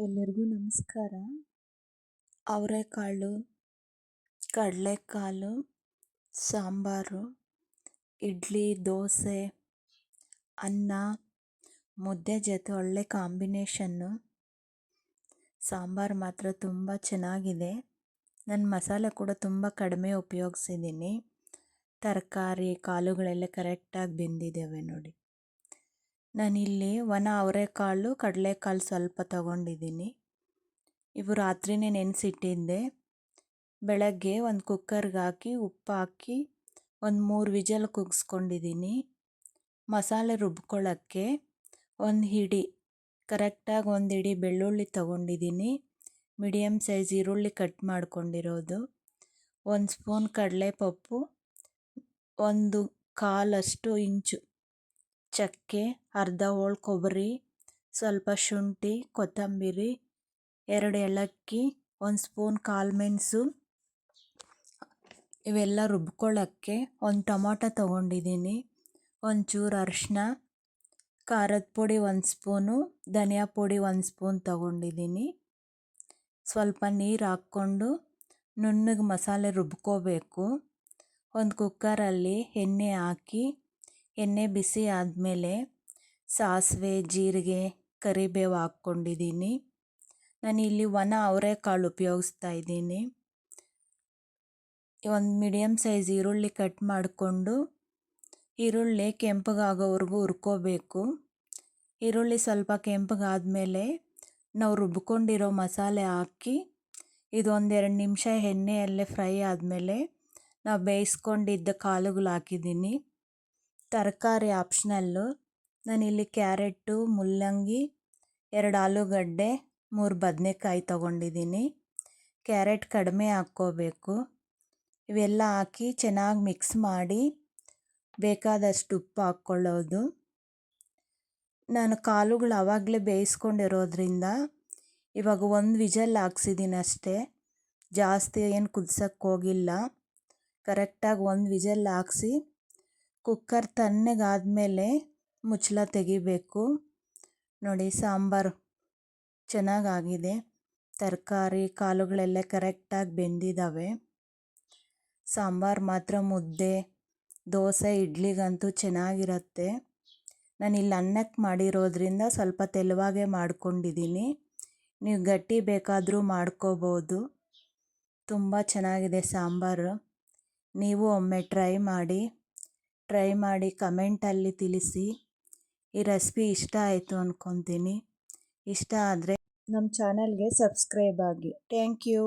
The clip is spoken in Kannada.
ಎಲ್ಲರಿಗೂ ನಮಸ್ಕಾರ. ಅವರೆಕಾಳು, ಕಡಲೆಕಾಳು, ಸಾಂಬಾರು, ಇಡ್ಲಿ, ದೋಸೆ, ಅನ್ನ, ಮುದ್ದೆ ಜೊತೆ ಒಳ್ಳೆ ಕಾಂಬಿನೇಷನ್ನು. ಸಾಂಬಾರು ಮಾತ್ರ ತುಂಬ ಚೆನ್ನಾಗಿದೆ. ನಾನು ಮಸಾಲೆ ಕೂಡ ತುಂಬ ಕಡಿಮೆ ಉಪಯೋಗಿಸಿದ್ದೀನಿ. ತರಕಾರಿ, ಕಾಳುಗಳೆಲ್ಲ ಕರೆಕ್ಟಾಗಿ ಬೆಂದಿದ್ದಾವೆ ನೋಡಿ. ನಾನಿಲ್ಲಿ ಒಣ ಅವರೆಕಾಳು, ಕಡಲೆಕಾಳು ಸ್ವಲ್ಪ ತಗೊಂಡಿದ್ದೀನಿ. ಇವು ರಾತ್ರಿನೇ ನೆನೆಸಿಟ್ಟಿದ್ದೆ. ಬೆಳಗ್ಗೆ ಒಂದು ಕುಕ್ಕರ್ಗೆ ಹಾಕಿ ಉಪ್ಪು ಹಾಕಿ ಒಂದು ಮೂರು ವಿಜಲ್ ಕುಗ್ಸ್ಕೊಂಡಿದ್ದೀನಿ. ಮಸಾಲೆ ರುಬ್ಕೊಳ್ಳೋಕ್ಕೆ ಒಂದು ಹಿಡಿ, ಕರೆಕ್ಟಾಗಿ ಒಂದು ಹಿಡಿ ಬೆಳ್ಳುಳ್ಳಿ ತಗೊಂಡಿದ್ದೀನಿ. ಮೀಡಿಯಮ್ ಸೈಜ್ ಈರುಳ್ಳಿ ಕಟ್ ಮಾಡ್ಕೊಂಡಿರೋದು. ಒಂದು ಸ್ಪೂನ್ ಕಡಲೆಪಪ್ಪು, ಒಂದು ಕಾಲಷ್ಟು ಇಂಚು ಚಕ್ಕೆ, ಅರ್ಧ ಹೋಳು ಕೊಬ್ಬರಿ, ಸ್ವಲ್ಪ ಶುಂಠಿ, ಕೊತ್ತಂಬರಿ, ಎರಡು ಏಲಕ್ಕಿ, ಒಂದು ಸ್ಪೂನ್ ಕಾಳು ಮೆಣಸು. ಇವೆಲ್ಲ ರುಬ್ಕೊಳ್ಳೋಕ್ಕೆ ಒಂದು ಟೊಮೊಟೊ ತೊಗೊಂಡಿದ್ದೀನಿ. ಒಂಚೂರು ಅರಿಶಿನ ಖಾರದ ಪುಡಿ ಒಂದು ಸ್ಪೂನು, ಧನಿಯಾ ಪುಡಿ ಒಂದು ಸ್ಪೂನ್ ತೊಗೊಂಡಿದ್ದೀನಿ. ಸ್ವಲ್ಪ ನೀರು ಹಾಕ್ಕೊಂಡು ನುಣ್ಣಗೆ ಮಸಾಲೆ ರುಬ್ಕೋಬೇಕು. ಒಂದು ಕುಕ್ಕರಲ್ಲಿ ಎಣ್ಣೆ ಹಾಕಿ ಎಣ್ಣೆ ಬಿಸಿ ಆದಮೇಲೆ ಸಾಸಿವೆ, ಜೀರಿಗೆ, ಕರಿಬೇವು ಹಾಕ್ಕೊಂಡಿದ್ದೀನಿ. ನಾನಿಲ್ಲಿ ಒಣ ಅವರೆಕಾಳು ಉಪಯೋಗಿಸ್ತಾ ಇದ್ದೀನಿ. ಒಂದು ಮೀಡಿಯಮ್ ಸೈಜ್ ಈರುಳ್ಳಿ ಕಟ್ ಮಾಡಿಕೊಂಡು ಈರುಳ್ಳಿ ಕೆಂಪಗಾಗೋವರೆಗೂ ಹುರ್ಕೋಬೇಕು. ಈರುಳ್ಳಿ ಸ್ವಲ್ಪ ಕೆಂಪಗಾದಮೇಲೆ ನಾವು ರುಬ್ಕೊಂಡಿರೋ ಮಸಾಲೆ ಹಾಕಿ ಇದೊಂದೆರಡು ನಿಮಿಷ ಎಣ್ಣೆಯಲ್ಲೇ ಫ್ರೈ ಆದಮೇಲೆ ನಾವು ಬೇಯಿಸ್ಕೊಂಡಿದ್ದ ಕಾಳುಗಳು ಹಾಕಿದ್ದೀನಿ. ತರಕಾರಿ ಆಪ್ಷನಲ್ಲು ನಾನಿಲ್ಲಿ ಕ್ಯಾರೆಟು ಮುಲ್ಲಂಗಿ, ಎರಡು ಆಲೂಗಡ್ಡೆ, ಮೂರು ಬದನೆಕಾಯಿ ತೊಗೊಂಡಿದ್ದೀನಿ. ಕ್ಯಾರೆಟ್ ಕಡಿಮೆ ಹಾಕ್ಕೋಬೇಕು. ಇವೆಲ್ಲ ಹಾಕಿ ಚೆನ್ನಾಗಿ ಮಿಕ್ಸ್ ಮಾಡಿ ಬೇಕಾದಷ್ಟು ಉಪ್ಪು ಹಾಕ್ಕೊಳ್ಳೋದು. ನಾನು ಕಾಳುಗಳು ಆವಾಗಲೇ ಬೇಯಿಸ್ಕೊಂಡಿರೋದ್ರಿಂದ ಇವಾಗ ಒಂದು ವಿಜಲ್ ಹಾಕ್ಸಿದ್ದೀನಿ ಅಷ್ಟೇ. ಜಾಸ್ತಿ ಏನು ಕುದ್ಸೋಕ್ಕೆ ಹೋಗಿಲ್ಲ. ಕರೆಕ್ಟಾಗಿ ಒಂದು ವಿಜಲ್ ಹಾಕ್ಸಿ ಕುಕ್ಕರ್ ತಣ್ಣಗಾದಮೇಲೆ ಮುಚ್ಚಳ ತೆಗಿಬೇಕು. ನೋಡಿ, ಸಾಂಬಾರು ಚೆನ್ನಾಗಾಗಿದೆ. ತರಕಾರಿ, ಕಾಳುಗಳೆಲ್ಲ ಕರೆಕ್ಟಾಗಿ ಬೆಂದಿದ್ದಾವೆ ಸಾಂಬಾರು ಮಾತ್ರ ಮುದ್ದೆ, ದೋಸೆ, ಇಡ್ಲಿಗಂತೂ ಚೆನ್ನಾಗಿರುತ್ತೆ. ಇಲ್ಲಿ ಅನ್ನಕ್ಕೆ ಮಾಡಿರೋದ್ರಿಂದ ಸ್ವಲ್ಪ ತೆಳುವಾಗೇ ಮಾಡ್ಕೊಂಡಿದ್ದೀನಿ. ನೀವು ಗಟ್ಟಿ ಬೇಕಾದರೂ ಮಾಡ್ಕೋಬೋದು. ತುಂಬ ಚೆನ್ನಾಗಿದೆ ಸಾಂಬಾರು. ನೀವು ಒಮ್ಮೆ ಟ್ರೈ ಮಾಡಿ. ಟ್ರೈ ಮಾಡಿ ಕಮೆಂಟಲ್ಲಿ ತಿಳಿಸಿ. ಈ ರೆಸಿಪಿ ಇಷ್ಟ ಆಯಿತು ಅಂದ್ಕೊತೀನಿ ಇಷ್ಟ ಆದರೆ ನಮ್ಮ ಚಾನಲ್ಗೆ ಸಬ್ಸ್ಕ್ರೈಬ್ ಆಗಿ. Thank you